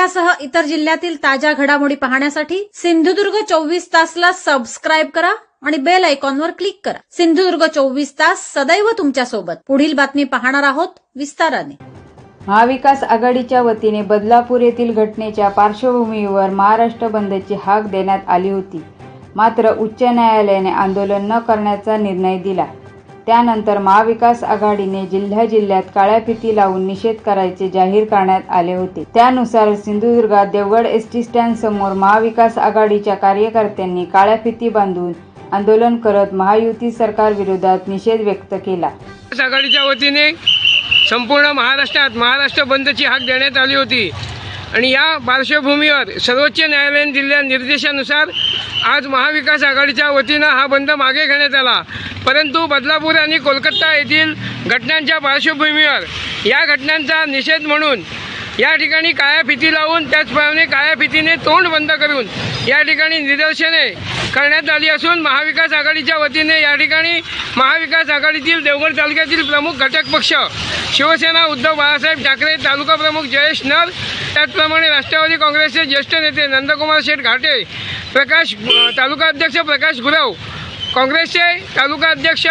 पुण्यासह इतर जिल्ह्यातील ताज्या घडामोडी पाहण्यासाठी सिंधुदुर्ग चोवीस तासला सबस्क्राईब करा आणि बेल आयकॉनवर क्लिक करा. सिंधुदुर्ग चोवीस तास सदैव तुमच्यासोबत पुढील बातमी पाहणार आहोत विस्ताराने. महाविकास आघाडीच्या वतीने बदलापूर येथील घटनेच्या पार्श्वभूमीवर महाराष्ट्र बंदची हाक देण्यात आली होती. मात्र उच्च न्यायालयाने आंदोलन न करण्याचा निर्णय दिला. त्यानंतर महाविकास आघाडीने जिल्ह्या जिल्ह्यात काळ्या फिती लावून निषेध करायचे जाहीर करण्यात आले होते. त्यानुसार सिंधुदुर्गात देवगड एस टी स्टँड समोर महाविकास आघाडीच्या कार्यकर्त्यांनी काळ्या फिती बांधून आंदोलन करत महायुती सरकार विरोधात निषेध व्यक्त केला. आघाडीच्या वतीने संपूर्ण महाराष्ट्रात महाराष्ट्र बंदची हाक देण्यात आली होती. आणि या पार्श्वभूमीवर सर्वोच्च न्यायालयाने दिलेल्या निर्देशानुसार आज महाविकास आघाडीच्या वतीनं हा बंद मागे घेण्यात आला. परंतु बदलापूर आणि कोलकाता येथील घटनांच्या पार्श्वभूमीवर या घटनांचा निषेध म्हणून या ठिकाणी काळ्या फिती लावून त्याचप्रमाणे काळ्या फितीने तोंड बंद करून या ठिकाणी निदर्शने करण्यात आली असून महाविकास आघाडीच्या वतीने या ठिकाणी महाविकास आघाडीतील देवगड तालुक्यातील प्रमुख घटक पक्ष शिवसेना उद्धव बाळासाहेब ठाकरे तालुका प्रमुख जयेश नर त्याचप्रमाणे राष्ट्रवादी काँग्रेसचे ज्येष्ठ नेते नंदकुमार शेठ घाटे प्रकाश तालुका अध्यक्ष प्रकाश गुरव काँग्रेसचे तालुका अध्यक्ष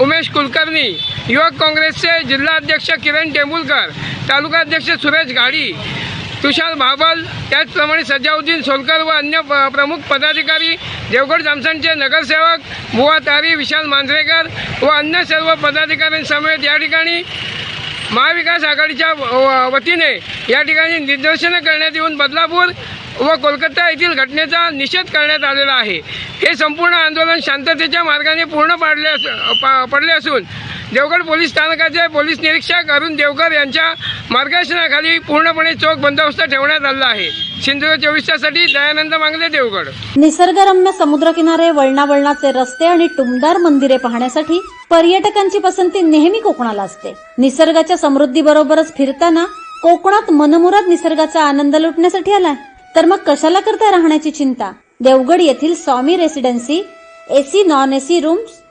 उमेश कुलकर्णी युवक काँग्रेसचे जिल्हा अध्यक्ष किरण टेंबुलकर तालुका अध्यक्ष सुरेश घाडी तुषार भाबल त्याचप्रमाणे सजाउद्दीन सोलकर व अन्य प- प्रमुख पदाधिकारी देवगड जामसनचे नगरसेवक बुवा तारी विशाल मांजरेकर व अन्य सर्व पदाधिकाऱ्यांसमेत या ठिकाणी महाविकास आघाडीच्या व- वतीने या ठिकाणी निदर्शनं करण्यात येऊन बदलापूर व कोलकाता येथील घटनेचा निषेध करण्यात आलेला आहे. हे संपूर्ण आंदोलन शांततेच्या मार्गाने पूर्ण पाडले अस पा- पडले असून देवगड पोलीस स्थानकाचे पोलीस निरीक्षक अरुण देवकर यांच्या मार्गदर्शनाखाली पूर्णपणे चोख बंदोबस्त ठेवण्यात आलेला आहे. सिंधुदुर्ग चोवीस दयानंद मांगले देवगड. निसर्गरम्य समुद्रकिनारे वळणावळणाचे रस्ते आणि टुमदार मंदिरे पाहण्यासाठी पर्यटकांची पसंती नेहमी कोकणाला असते. निसर्गाच्या समृद्धीबरोबरच फिरताना कोकणात मनमुराद निसर्गाचा आनंद लुटण्यासाठी आलाय. तर मग कशाला करता राहण्याची चिंता? देवगड येथील Swami Residency AC non AC rooms